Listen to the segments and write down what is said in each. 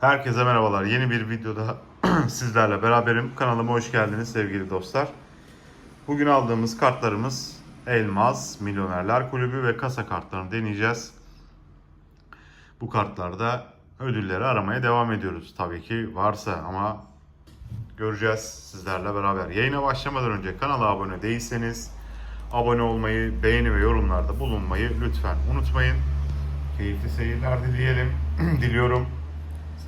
Herkese merhabalar. Yeni bir videoda sizlerle beraberim. Kanalıma hoş geldiniz sevgili dostlar. Bugün aldığımız kartlarımız Elmas, Milyonerler Kulübü ve kasa kartlarını deneyeceğiz. Bu kartlarda ödülleri aramaya devam ediyoruz. Tabii ki varsa ama göreceğiz sizlerle beraber. Yayına başlamadan önce kanala abone değilseniz abone olmayı, beğeni ve yorumlarda bulunmayı lütfen unutmayın. Keyifli seyirler dileyelim, diliyorum.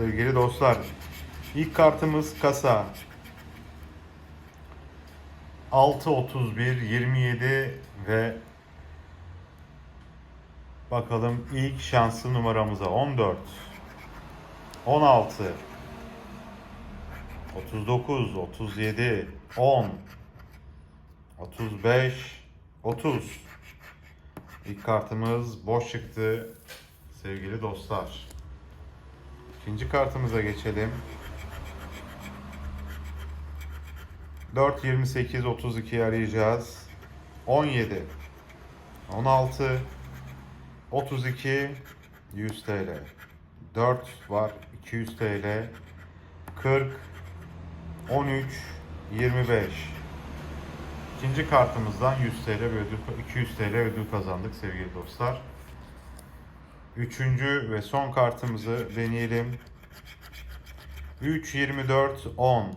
Sevgili dostlar, ilk kartımız kasa. 6, 31, 27 ve bakalım ilk şanslı numaramıza 14, 16, 39, 37, 10, 35, 30. İlk kartımız boş çıktı sevgili dostlar. İkinci kartımıza geçelim. 4, 28, 32 arayacağız. 17, 16, 32, 100 TL. 4 var, 200 TL. 40, 13, 25. İkinci kartımızdan 100 TL ödül, 200 TL ödül kazandık sevgili dostlar. Üçüncü ve son kartımızı deneyelim. 3, 24, 10,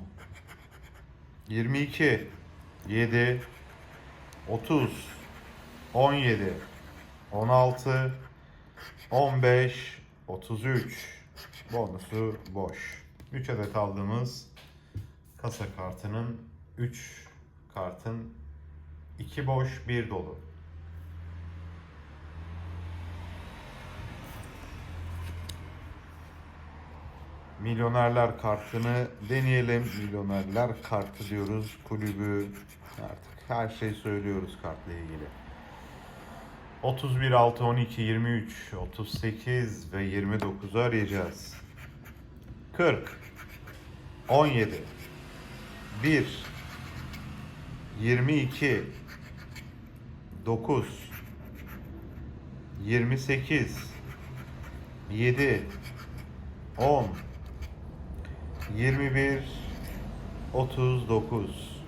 22, 7, 30, 17, 16, 15, 33. Bonusu boş. 3 adet aldığımız kasa kartının 3 kartın 2 boş 1 dolu. Milyonerler kartını deneyelim. Milyonerler kartı diyoruz. Kulübü artık her şey söylüyoruz kartla ilgili. 31, 6, 12, 23, 38 ve 29'u arayacağız. 40, 17, 1, 22, 9, 28, 7, 10, 21 39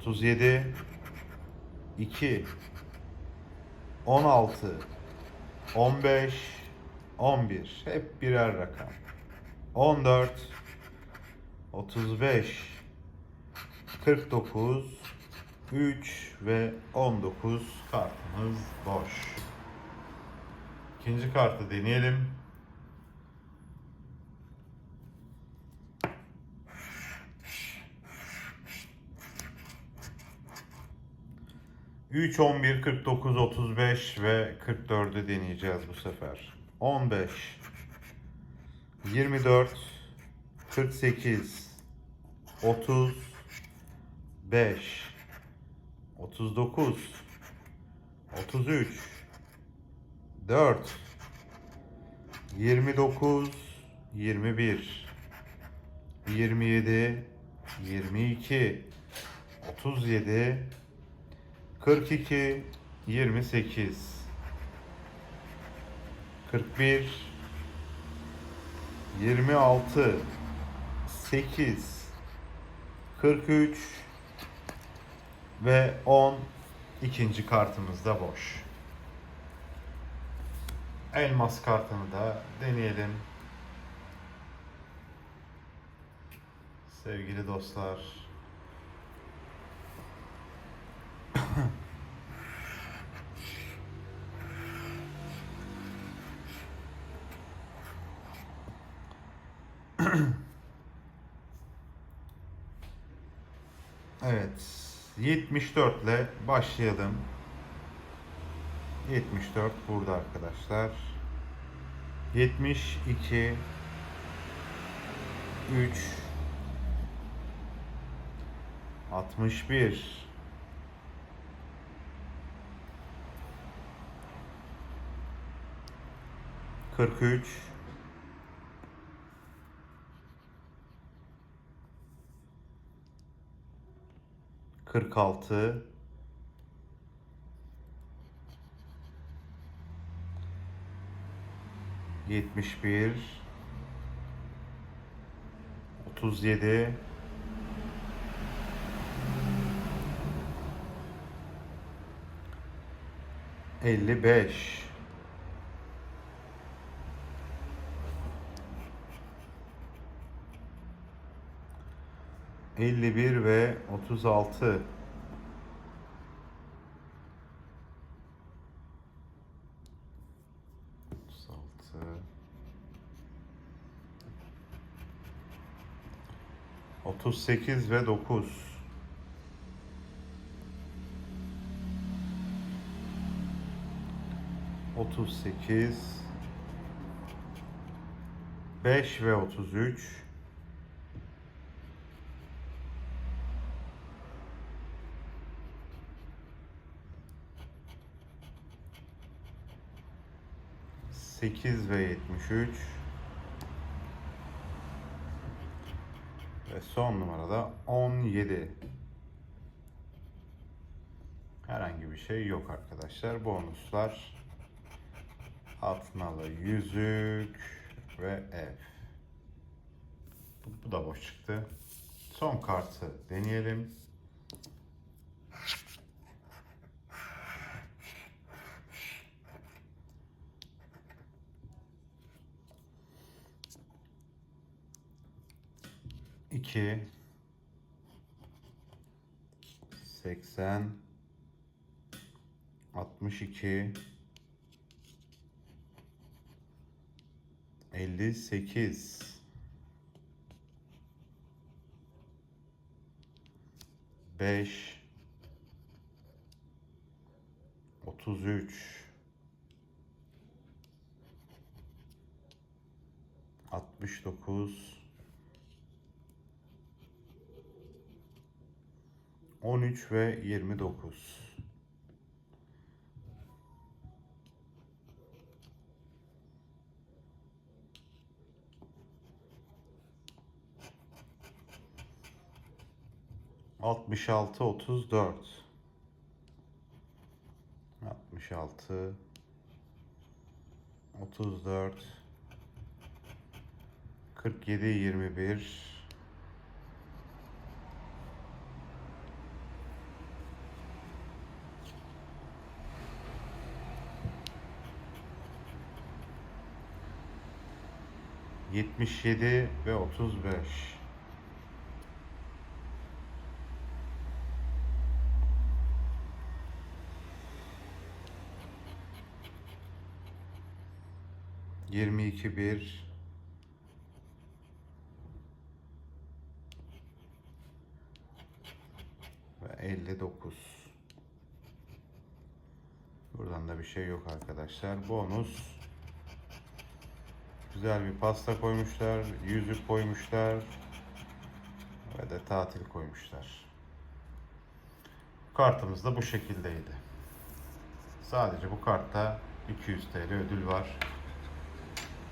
37 2 16 15 11 hep birer rakam 14 35 49 3 ve 19 kartımız boş. İkinci kartı deneyelim. 3, 11, 49, 35 ve 44'ü deneyeceğiz bu sefer. 15, 24, 48, 30, 5, 39, 33, 4, 29, 21, 27, 22, 37, 42 28 41 26 8 43 ve 10 ikinci kartımız da boş. Elmas kartını da deneyelim. Sevgili dostlar, Evet. 74 ile başlayalım. 74 burada arkadaşlar. 72 3 61 43 46 71 37 55 51 ve 36 36 38 ve 9 38 5 ve 33 8 ve 73 ve son numarada 17 herhangi bir şey yok arkadaşlar. Bonuslar. Atmalı yüzük ve ev. Bu, da boş çıktı. Son kartı deneyelim 2 80 62 58 5 33 69 13 ve 29. Altmış altı otuz dört. Altmış altı otuz dört kırk yedi yirmi bir 77 ve 35. Yirmi iki bir ve elli dokuz. Buradan da bir şey yok arkadaşlar. Bonus Güzel bir pasta koymuşlar, yüzük koymuşlar ve de tatil koymuşlar. Kartımız da bu şekildeydi. Sadece bu kartta 200 TL ödül var.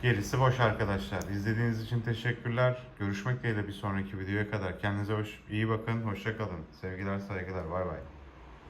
Gerisi boş arkadaşlar. İzlediğiniz için teşekkürler. Görüşmek dileğiyle bir sonraki videoya kadar. Kendinize hoş, iyi bakın. Hoşça kalın. Sevgiler, saygılar. Bay bay.